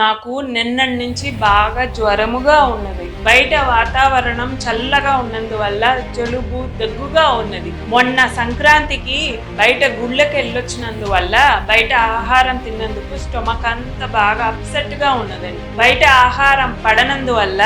నాకు నిన్నటి నుంచి బాగా జ్వరముగా ఉన్నది. బయట వాతావరణం చల్లగా ఉన్నందువల్ల జలుబు దగ్గుగా ఉన్నది. మొన్న సంక్రాంతికి బయట గుళ్ళకి వెళ్ళొచ్చినందువల్ల బయట ఆహారం తిన్నందుకు స్టొమక్ అంతా బాగా అప్సెట్గా ఉన్నదండి బయట ఆహారం పడనందువల్ల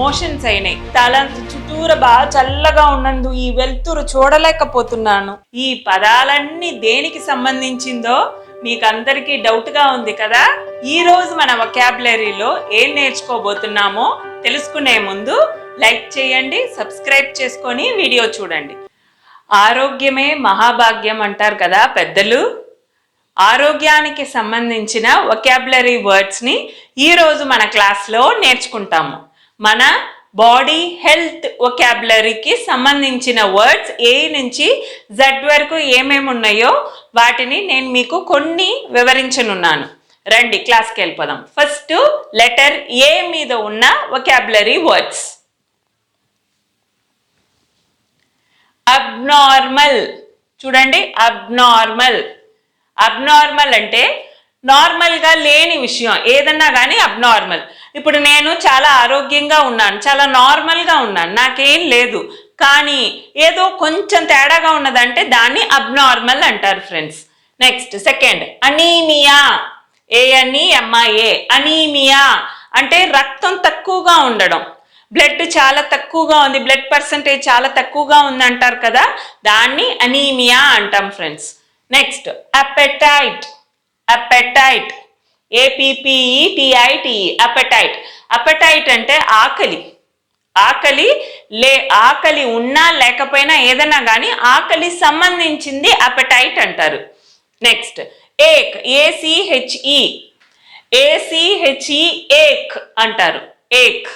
మోషన్స్ అయినాయి. తల చుట్టూర బాగా చల్లగా ఉన్నందు ఈ వెలుతురు చూడలేకపోతున్నాను. ఈ పదాలన్నీ దేనికి సంబంధించిందో మీకు అందరికీ డౌట్గా ఉంది కదా? ఈ రోజు మన వొకాబులరీలో ఏం నేర్చుకోబోతున్నామో తెలుసుకునే ముందు లైక్ చేయండి సబ్స్క్రైబ్ చేసుకొని వీడియో చూడండి. ఆరోగ్యమే మహాభాగ్యం అంటారు కదా పెద్దలు? ఆరోగ్యానికి సంబంధించిన వొకాబులరీ వర్డ్స్ని ఈరోజు మన క్లాస్లో నేర్చుకుంటాము. మన బాడీ హెల్త్ వొకాబులరీకి సంబంధించిన వర్డ్స్ ఏ నుంచి జెడ్ వరకు ఏమేమి ఉన్నాయో వాటిని నేను మీకు కొన్ని వివరించనున్నాను. రండి క్లాస్కి వెళ్ళిపోదాం. ఫస్ట్ లెటర్ ఏ మీద ఉన్న వొకాబులరీ వర్డ్స్ అబ్నార్మల్ చూడండి అబ్నార్మల్ అబ్నార్మల్ అంటే నార్మల్గా లేని విషయం ఏదన్నా కానీ అబ్నార్మల్. ఇప్పుడు నేను చాలా ఆరోగ్యంగా ఉన్నాను చాలా నార్మల్గా ఉన్నాను నాకేం లేదు. కానీ ఏదో కొంచెం తేడాగా ఉన్నదంటే దాన్ని అబ్నార్మల్ అంటారు friends. Next second anaemia. ANE MIA anaemia. అంటే రక్తం తక్కువగా ఉండడం. బ్లడ్ చాలా తక్కువగా ఉంది బ్లడ్ పర్సంటేజ్ చాలా తక్కువగా ఉంది అంటారు కదా దాన్ని అనీమియా అంటాం friends. Next appetite. Appetite ఏపీపీఈటిఐటిఈ appetite appetite అంటే ఆకలి. ఆకలి లే ఆకలి ఉన్నా లేకపోయినా ఏదైనా కానీ ఆకలి సంబంధించింది అపెటైట్ అంటారు. నెక్స్ట్ ఏక్ ఏసీహెచ్ఈ ఏసీహెచ్ఈ ఏక్ అంటారు. ఏక్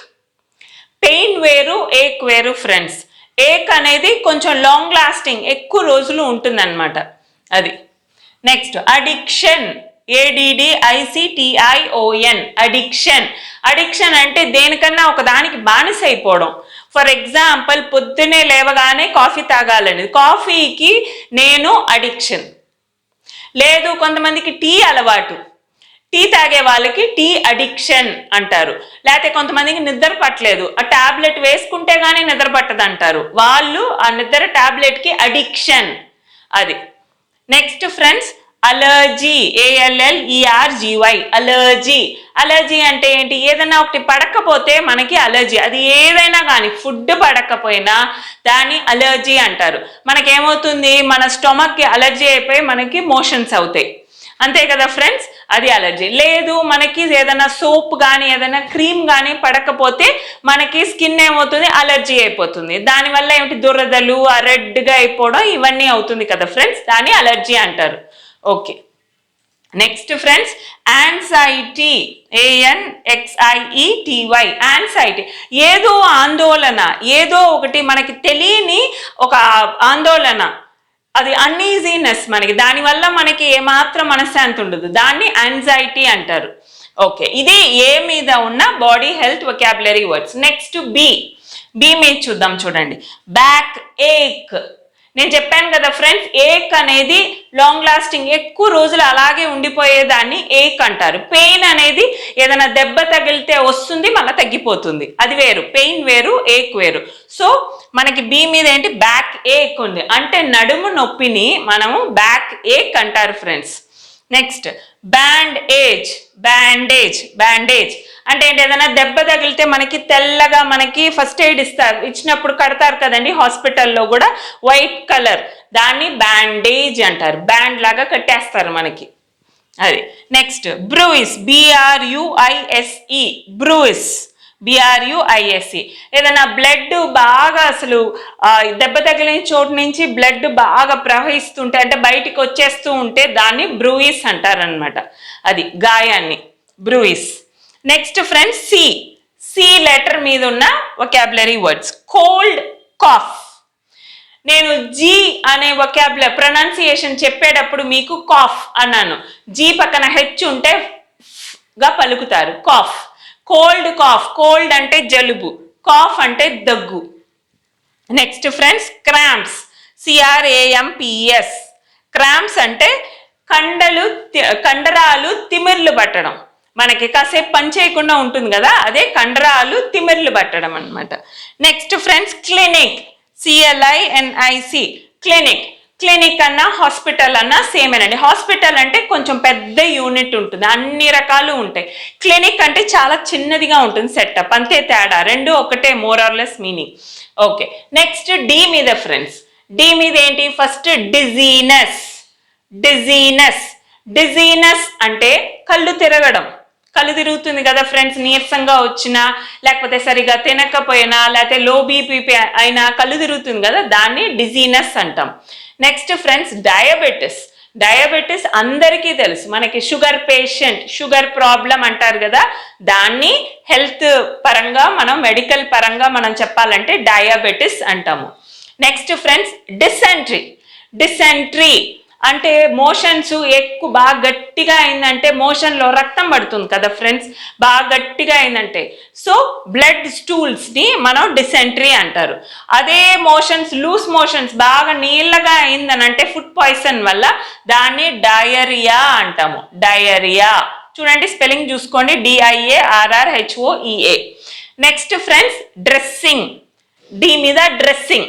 పెయిన్ వేరు ఏక్ వేరు ఫ్రెండ్స్ ఏక్ అనేది కొంచెం లాంగ్ లాస్టింగ్ ఎక్కువ రోజులు ఉంటుందన్నమాట. అది. Next addiction ADDICTION addiction addiction అంటే దేనికన్నా ఒక దానికి బానిస అయిపోవడం ఫర్ ఎగ్జాంపుల్ పొద్దునే లేవగానే కాఫీ తాగాలని కాఫీకి నేను అడిక్షన్ లేదు కొంతమందికి టీ అలవాటు. టీ తాగే వాళ్ళకి టీ అడిక్షన్ అంటారు. లేకపోతే కొంతమందికి నిద్ర పట్టలేదు. ఆ టాబ్లెట్ వేసుకుంటే కానీ నిద్ర పట్టదు అంటారు వాళ్ళు ఆ నిద్ర టాబ్లెట్కి అడిక్షన్ అది. Next friends allergy ALL ERGY allergy. Allergy అంటే ఏంటి? ఏదైనా ఒకటి పడకపోతే మనకి అలర్జీ. అది ఏదైనా కానీ ఫుడ్ పడకపోయినా దాన్ని అలర్జీ అంటారు. మనకేమవుతుంది? మన స్టొమక్కి అలర్జీ అయిపోయి మనకి మోషన్స్ అవుతాయి. అంతే కదా ఫ్రెండ్స్? అది అలర్జీ. లేదు మనకి ఏదైనా సోప్ కానీ ఏదైనా క్రీమ్ కానీ పడకపోతే మనకి స్కిన్ ఏమవుతుంది? అలర్జీ అయిపోతుంది. దానివల్ల ఏమిటి? దురదలు రెడ్గా అయిపోవడం ఇవన్నీ అవుతుంది కదా ఫ్రెండ్స్? దాన్ని అలర్జీ అంటారు. Okay next friends anxiety AN XIETY anxiety ఏదో ఆందోళన ఏదో ఒకటి మనకి తెలియని ఒక ఆందోళన. అది అన్ఈజీనెస్ మనకి. దానివల్ల మనకి ఏమాత్రం మనశ్శాంతి ఉండదు. దాన్ని యాంగ్జైటీ అంటారు. ఓకే ఇది ఏ మీద ఉన్న body health vocabulary words next B B మీద చూద్దాం చూడండి. బ్యాక్ ఏక్ నేను చెప్పాను కదా ఫ్రెండ్స్ ఏక్ అనేది లాంగ్ లాస్టింగ్ ఎక్కువ రోజులు అలాగే ఉండిపోయేదాన్ని ఏక్ అంటారు. పెయిన్ అనేది ఏదైనా దెబ్బ తగిలితే వస్తుంది మళ్ళీ తగ్గిపోతుంది. అది వేరు పెయిన్ వేరు ఏక్ వేరు. సో మనకి బీ మీద ఏంటి? బ్యాక్ ఏక్ ఉంది. అంటే నడుము నొప్పిని మనము బ్యాక్ ఏక్ అంటారు friends. Next bandage bandage bandage అంటే ఏంటి ఏదైనా దెబ్బ తగిలితే మనకి తెల్లగా మనకి ఫస్ట్ ఎయిడ్ ఇస్తారు. ఇచ్చినప్పుడు కడతారు కదండి హాస్పిటల్లో కూడా వైట్ కలర్. దాన్ని బ్యాండేజ్ అంటారు. బ్యాండ్ లాగా కట్టేస్తారు మనకి. అది. Next bruise. B R U I S E bruise. B R U I S C ఏదైనా బ్లడ్ బాగా అసలు దెబ్బ తగిలిన చోటు నుంచి బ్లడ్ బాగా ప్రవహిస్తుంటే అంటే బయటికి వచ్చేస్తూ ఉంటే దాన్ని బ్రూయిస్ అంటారనమాట అది గాయాన్ని. Bruise. Next friends C C letter మీద ఉన్న వొకాబులరీ వర్డ్స్ కోల్డ్ కాఫ్ నేను జీ అనే వొకాబుల ప్రొనౌన్సియేషన్ చెప్పేటప్పుడు మీకు కాఫ్ అన్నాను. జీ పక్కన హెచ్ ఉంటే గా పలుకుతారు. కాఫ్ కోల్డ్ కాఫ్ కోల్డ్ అంటే జలుబు. కాఫ్ అంటే దగ్గు. Next friends cramps CRAMPS cramps అంటే కండలు తి- కండరాలు తిమిర్లు పట్టడం. మనకి కాసేపు పని చేయకుండా ఉంటుంది కదా అదే కండరాలు తిమిర్లు పట్టడం అన్నమాట. Next friends clinic CLINIC clinic clinic అన్నా హాస్పిటల్ అన్నా సేమ్ అండి హాస్పిటల్ అంటే కొంచెం పెద్ద యూనిట్ ఉంటుంది. అన్ని రకాలు ఉంటాయి. క్లినిక్ అంటే చాలా చిన్నదిగా ఉంటుంది సెటప్ అంతే తేడా. రెండు ఒకటే more or less meaning okay next D మీద ఫ్రెండ్స్ డి మీద ఏంటి? ఫస్ట్ డిజీనెస్ డిజీనెస్ డిజీనెస్ అంటే కళ్ళు తిరగడం. కళ్ళు తిరుగుతుంది కదా ఫ్రెండ్స్ నీరసంగా వచ్చినా లేకపోతే సరిగా తినకపోయినా లేకపోతే లో బీపీ అయినా కళ్ళు తిరుగుతుంది కదా దాన్ని డిజీనెస్ అంటాం. నెక్స్ట్ ఫ్రెండ్స్ డయాబెటిస్ డయాబెటిస్ అందరికీ తెలుసు. మనకి షుగర్ పేషెంట్ షుగర్ ప్రాబ్లం అంటారు కదా దాన్ని హెల్త్ పరంగా మనం మెడికల్ పరంగా మనం చెప్పాలంటే డయాబెటిస్ అంటాము. నెక్స్ట్ ఫ్రెండ్స్ డిసెంట్రీ డిసెంట్రీ అంటే మోషన్స్ ఎక్కువ బాగా గట్టిగా అయిందంటే మోషన్లో రక్తం పడుతుంది కదా ఫ్రెండ్స్ బాగా గట్టిగా అయిందంటే. సో బ్లడ్ స్టూల్స్ని మనం డిసెంట్రీ అంటారు. అదే మోషన్స్ లూస్ మోషన్స్ బాగా నీళ్ళగా అయిందని అంటే ఫుడ్ పాయిజన్ వల్ల దాన్ని డయరియా అంటాము. డయరియా. చూడండి స్పెల్లింగ్ చూసుకోండి. DIA RR HOEA next friends dressing. D మీద డ్రెస్సింగ్.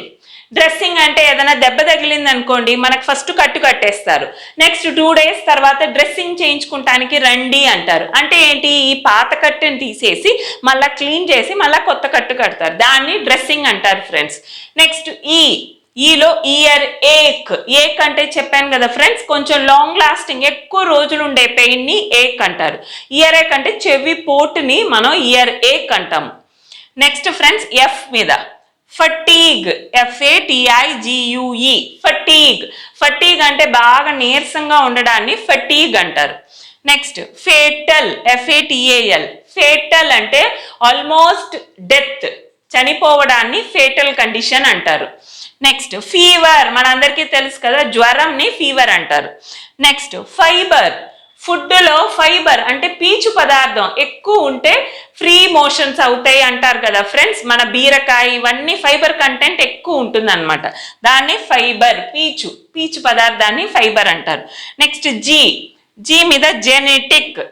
డ్రెస్సింగ్ అంటే ఏదైనా దెబ్బ తగిలింది అనుకోండి మనకు ఫస్ట్ కట్టు కట్టేస్తారు. నెక్స్ట్ టూ డేస్ తర్వాత డ్రెస్సింగ్ చేయించుకుంటానికి రండి అంటారు. అంటే ఏంటి? ఈ పాత కట్టుని తీసేసి మళ్ళీ క్లీన్ చేసి మళ్ళీ కొత్త కట్టు కడతారు. దాన్ని డ్రెస్సింగ్ అంటారు ఫ్రెండ్స్ నెక్స్ట్ ఈ ఈలో ఇయర్ ఏక్ ఏక్ అంటే చెప్పాను కదా ఫ్రెండ్స్ కొంచెం లాంగ్ లాస్టింగ్ ఎక్కువ రోజులు ఉండే పెయిన్ని ఏక్ అంటారు. ఇయర్ ఏక్ అంటే చెవి పోటుని మనం ఇయర్ ఏక్ అంటాము. నెక్స్ట్ ఫ్రెండ్స్ ఎఫ్ మీద. ఫటీగ్ ఎఫ్ఏటిఐజియుఈ ఫటీగ్ ఫటీగ్ అంటే బాగా నీరసంగా ఉండడాన్ని ఫటీగ్ అంటారు. నెక్స్ట్ ఫేటల్ ఎఫ్ఏటిఏఎల్ ఫేటల్ అంటే ఆల్మోస్ట్ డెత్ చనిపోవడాన్ని ఫేటల్ కండిషన్ అంటారు. నెక్స్ట్ ఫీవర్ మనందరికీ తెలుసు కదా జ్వరంని ఫీవర్ అంటారు. నెక్స్ట్ ఫైబర్ ఫుడ్లో ఫైబర్ అంటే పీచు పదార్థం ఎక్కువ ఉంటే ఫ్రీ మోషన్స్ అవుతాయి అంటారు కదా ఫ్రెండ్స్. మన బీరకాయ ఇవన్నీ ఫైబర్ కంటెంట్ ఎక్కువ ఉంటుంది అనమాట దాన్ని ఫైబర్ పీచు పీచు పదార్థాన్ని ఫైబర్ అంటారు. నెక్స్ట్ జీ జీ మీద జెనెటిక్.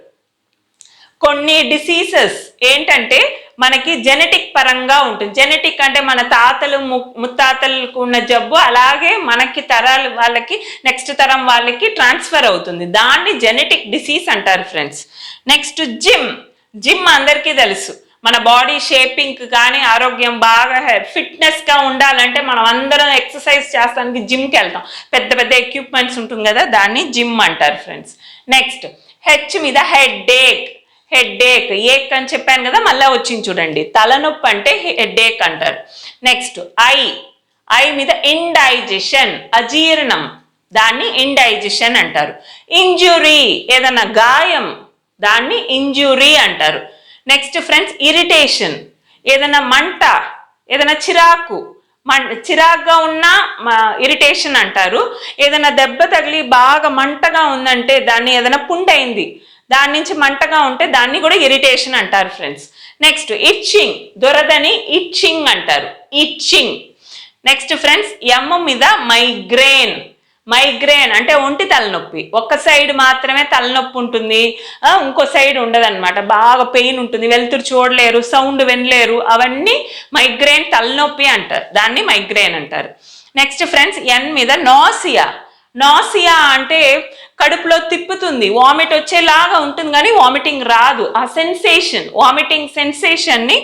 కొన్ని డిసీజెస్ ఏంటంటే మనకి జెనెటిక్ పరంగా ఉంటుంది. జెనెటిక్ అంటే మన తాతలు ము- ముత్తాతలకు ఉన్న జబ్బు అలాగే మనకి తరాలు వాళ్ళకి నెక్స్ట్ తరం వాళ్ళకి ట్రాన్స్ఫర్ అవుతుంది. దాన్ని జెనెటిక్ డిసీజ్ అంటారు ఫ్రెండ్స్ నెక్స్ట్ జిమ్ జిమ్ అందరికీ తెలుసు. మన బాడీ షేపింగ్ కానీ ఆరోగ్యం బాగా ఫిట్నెస్గా ఉండాలంటే మనం అందరం ఎక్సర్సైజ్ చేస్తానికి జిమ్కి వెళ్తాం. పెద్ద పెద్ద ఎక్విప్మెంట్స్ ఉంటుంది కదా దాన్ని జిమ్ అంటారు ఫ్రెండ్స్ నెక్స్ట్ హెచ్ మీద హెడ్ డేక్ హెడ్ఏక్ ఏక్ అని చెప్పాను కదా మళ్ళీ వచ్చింది చూడండి. తలనొప్పి అంటే హెడ్ఏక్ అంటారు. Next I. ఐ మీద ఇండైజెషన్ అజీర్ణం. దాన్ని ఇండైజెషన్ అంటారు. ఇంజురీ ఏదన్నా గాయం దాన్ని ఇంజురీ అంటారు. Next friends irritation. ఏదైనా మంట ఏదైనా చిరాకు మం చిరాగ్గా ఉన్న ఇరిటేషన్ అంటారు. ఏదైనా దెబ్బ తగిలి బాగా మంటగా ఉందంటే దాన్ని ఏదైనా పుండైంది దాని నుంచి మంటగా ఉంటే దాన్ని కూడా ఇరిటేషన్ అంటారు ఫ్రెండ్స్. నెక్స్ట్ ఇచ్చింగ్ దొరదని ఇచ్చింగ్ అంటారు. ఇచ్చింగ్ నెక్స్ట్ ఫ్రెండ్స్ ఎమ్ మీద మైగ్రేన్ మైగ్రేన్ అంటే ఒంటి తలనొప్పి. ఒక్క సైడ్ మాత్రమే తలనొప్పి ఉంటుంది. ఇంకో సైడ్ ఉండదన్నమాట. బాగా పెయిన్ ఉంటుంది. వెలుతురు చూడలేరు సౌండ్ వినలేరు. అవన్నీ మైగ్రేన్ తలనొప్పి అంటారు. దాన్ని మైగ్రేన్ అంటారు. నెక్స్ట్ ఫ్రెండ్స్ ఎన్ మీద నాసియా నాసియా అంటే కడుపులో తిప్పుతుంది వామిట్ వచ్చేలాగా ఉంటుంది కానీ వామిటింగ్ రాదు. ఆ సెన్సేషన్ వామిటింగ్ సెన్సేషన్ని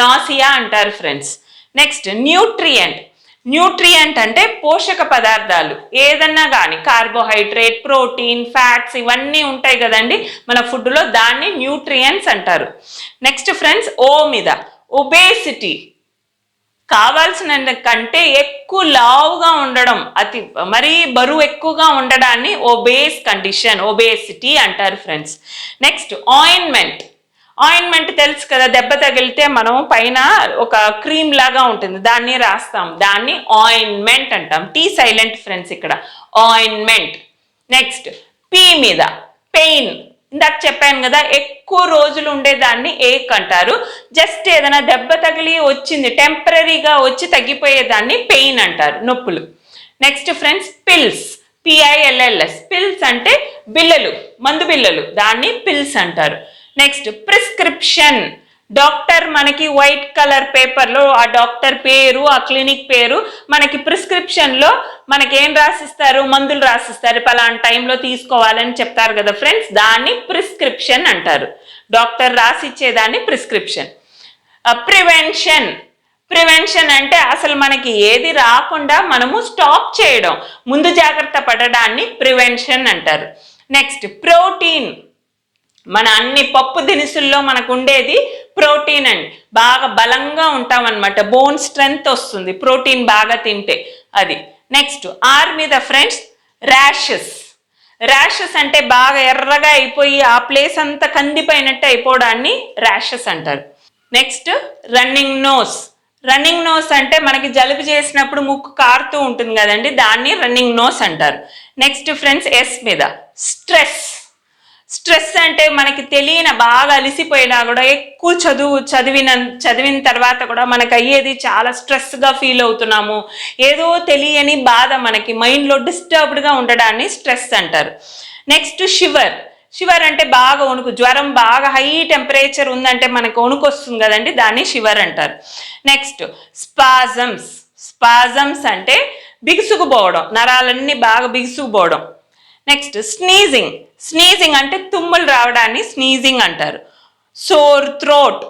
నాసియా అంటారు ఫ్రెండ్స్ నెక్స్ట్ న్యూట్రియంట్ న్యూట్రియంట్ అంటే పోషక పదార్థాలు. ఏదన్నా కానీ కార్బోహైడ్రేట్ ప్రోటీన్ ఫ్యాట్స్ ఇవన్నీ ఉంటాయి కదండి మన ఫుడ్లో దాన్ని న్యూట్రియంట్స్ అంటారు. నెక్స్ట్ ఫ్రెండ్స్ ఓ మీద. ఒబేసిటీ కావాల్సిన కంటే ఎక్కువ లావుగా ఉండడం అతి మరీ బరువు ఎక్కువగా ఉండడాన్ని ఓబేస్ కండిషన్ ఓబేసిటీ అంటారు ఫ్రెండ్స్ నెక్స్ట్ ఆయింట్మెంట్ ఆయింట్మెంట్ తెలుసు కదా దెబ్బ తగిలితే మనం పైన ఒక క్రీమ్ లాగా ఉంటుంది. దాన్ని రాస్తాం. దాన్ని ఆయింట్మెంట్ అంటాం. టీ సైలెంట్ ఫ్రెండ్స్ ఇక్కడ. ఆయింట్మెంట్ నెక్స్ట్ పీ మీద. పెయిన్ ఇందాక చెప్పాను కదా ఎక్కువ రోజులు ఉండేదాన్ని ఏక్ అంటారు. జస్ట్ ఏదైనా దెబ్బ తగిలి వచ్చింది టెంపరీగా వచ్చి తగ్గిపోయేదాన్ని పెయిన్ అంటారు నొప్పులు. Next friends pills. PILLS pills అంటే బిల్లలు మందు బిల్లలు. దాన్ని పిల్స్ అంటారు. Next prescription. డాక్టర్ మనకి వైట్ కలర్ పేపర్లో ఆ డాక్టర్ పేరు ఆ క్లినిక్ పేరు మనకి ప్రిస్క్రిప్షన్లో మనకి ఏం రాసిస్తారు మందులు రాసిస్తారు పలానా టైంలో తీసుకోవాలని చెప్తారు కదా ఫ్రెండ్స్. దాన్ని ప్రిస్క్రిప్షన్ అంటారు. డాక్టర్ రాసిచ్చేదాన్ని ప్రిస్క్రిప్షన్. ప్రివెన్షన్. ప్రివెన్షన్ అంటే అసలు మనకి ఏది రాకుండా మనము స్టాప్ చేయడం. ముందు జాగ్రత్త పడడాన్ని ప్రివెన్షన్ అంటారు. Next protein. మన అన్ని పప్పు దినుసుల్లో మనకు ఉండేది ప్రోటీన్ అండి. బాగా బలంగా ఉంటామన్నమాట. బోన్ స్ట్రెంగ్త్ వస్తుంది. ప్రోటీన్ బాగా తింటే. అది. నెక్స్ట్ ఆర్ మీద ఫ్రెండ్స్ ర్యాషెస్. ర్యాషెస్ అంటే బాగా ఎర్రగా అయిపోయి ఆ ప్లేస్ అంతా కందిపోయినట్టు అయిపోవడాన్ని ర్యాషెస్ అంటారు. Next running nose. Running nose అంటే మనకి జలుబు చేసినప్పుడు ముక్కు కారుతూ ఉంటుంది కదండి. దాన్ని రన్నింగ్ నోస్ అంటారు. నెక్స్ట్ ఫ్రెండ్స్ ఎస్ మీద. స్ట్రెస్. స్ట్రెస్ అంటే మనకి తెలియని బాగా అలిసిపోయినా కూడా ఎక్కువ చదువు చదివిన చదివిన తర్వాత కూడా మనకు అయ్యేది చాలా స్ట్రెస్గా ఫీల్ అవుతున్నాము. ఏదో తెలియని బాధ మనకి మైండ్లో డిస్టర్బ్డ్గా ఉండడాన్ని స్ట్రెస్ అంటారు. నెక్స్ట్ షివర్ షివర్ అంటే బాగా వణుకు జ్వరం బాగా హై టెంపరేచర్ ఉందంటే మనకు వణుకు వస్తుంది కదండి దాన్ని షివర్ అంటారు. నెక్స్ట్ స్పాజమ్స్ స్పాజమ్స్ అంటే బిగుసుకుపోవడం నరాలన్నీ బాగా బిగుసుకుపోవడం. నెక్స్ట్ స్నీజింగ్ స్నీజింగ్ అంటే తుమ్ములు రావడాన్ని స్నీజింగ్ అంటారు. సోర్ థ్రోట్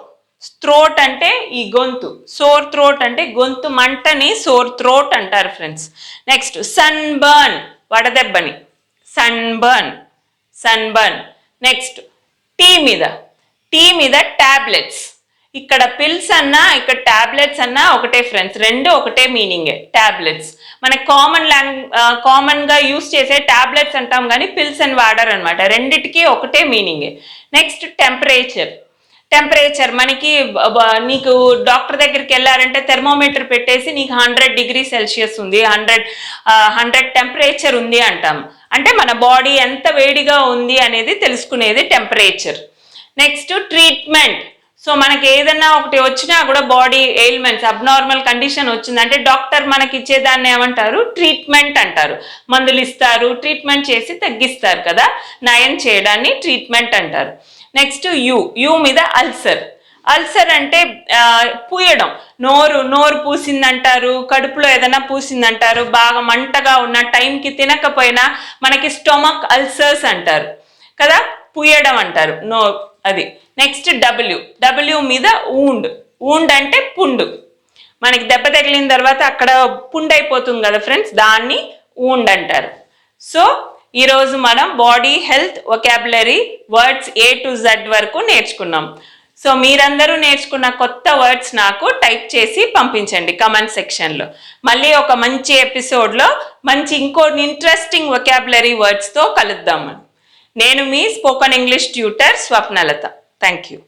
థ్రోట్ అంటే ఈ గొంతు. సోర్ థ్రోట్ అంటే గొంతు మంటని సోర్ థ్రోట్ అంటారు friends next sun burn వడదెబ్బని. Sun burn sun burn next T మీద. టీ మీద టాబ్లెట్స్ ఇక్కడ పిల్స్ అన్నా ఇక్కడ ట్యాబ్లెట్స్ అన్నా ఒకటే ఫ్రెండ్స్ రెండు ఒకటే మీనింగే ట్యాబ్లెట్స్ మన కామన్ లాంగ్ కామన్గా యూస్ చేసే ట్యాబ్లెట్స్ అంటాం కానీ పిల్స్ అని వాడరు అనమాట రెండిటికి ఒకటే మీనింగే నెక్స్ట్ టెంపరేచర్ టెంపరేచర్ మనకి నీకు డాక్టర్ దగ్గరికి వెళ్ళారంటే థెర్మోమీటర్ పెట్టేసి నీకు హండ్రెడ్ డిగ్రీ సెల్సియస్ ఉంది హండ్రెడ్ హండ్రెడ్ టెంపరేచర్ ఉంది అంటాం. అంటే మన బాడీ ఎంత వేడిగా ఉంది అనేది తెలుసుకునేది టెంపరేచర్ నెక్స్ట్ ట్రీట్మెంట్ సో మనకి ఏదన్నా ఒకటి వచ్చినా కూడా బాడీ ఎయిల్మెంట్స్ అబ్నార్మల్ కండిషన్ వచ్చిందంటే డాక్టర్ మనకి ఇచ్చేదాన్ని ఏమంటారు? ట్రీట్మెంట్ అంటారు. మందులు ఇస్తారు ట్రీట్మెంట్ చేసి తగ్గిస్తారు కదా? నయం చేయడాన్ని ట్రీట్మెంట్ అంటారు. నెక్స్ట్ యూ యూ మీద అల్సర్. అల్సర్ అంటే పూయడం. నోరు నోరు పూసిందంటారు కడుపులో ఏదైనా పూసిందంటారు బాగా మంటగా ఉన్న టైంకి తినకపోయినా మనకి స్టొమక్ అల్సర్స్ అంటారు కదా? పూయడం అంటారు. నో అది. నెక్స్ట్ డబ్ల్యూ డబ్ల్యూ మీద ఊండ్ ఊండ్ అంటే పుండు. మనకి దెబ్బ తగిలిన తర్వాత అక్కడ పుండు అయిపోతుంది కదా ఫ్రెండ్స్ దాన్ని ఊండ్ అంటారు. సో ఈరోజు మనం body health vocabulary words A to Z వరకు నేర్చుకున్నాం. సో మీరందరూ నేర్చుకున్న కొత్త వర్డ్స్ నాకు టైప్ చేసి పంపించండి కమెంట్ సెక్షన్లో మళ్ళీ ఒక మంచి ఎపిసోడ్లో మంచి ఇంకో ఇంట్రెస్టింగ్ ఒకాబులరీ వర్డ్స్తో కలుద్దాం నేను మీ spoken English tutor Swapnalatha. Thank you